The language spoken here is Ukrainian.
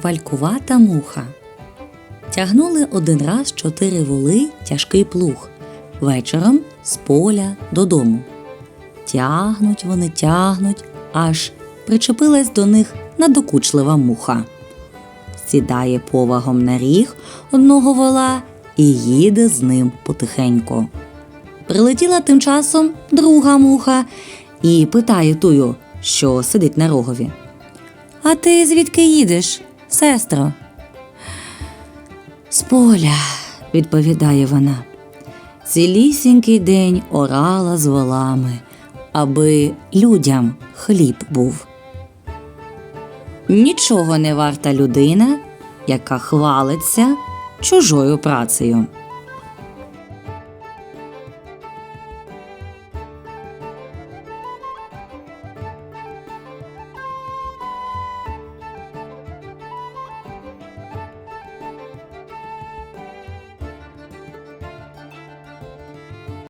Хвалькувата муха. Тягнули один раз чотири воли тяжкий плуг вечором з поля додому. Тягнуть вони, тягнуть, аж причепилась до них надокучлива муха. Сідає повагом на ріг одного вола і їде з ним потихеньку. Прилетіла тим часом друга муха і питає тую, що сидить на рогові. А ти звідки їдеш, сестро? З поля, відповідає вона. Цілісінький день орала з волами, аби людям хліб був. Нічого не варта людина, яка хвалиться чужою працею.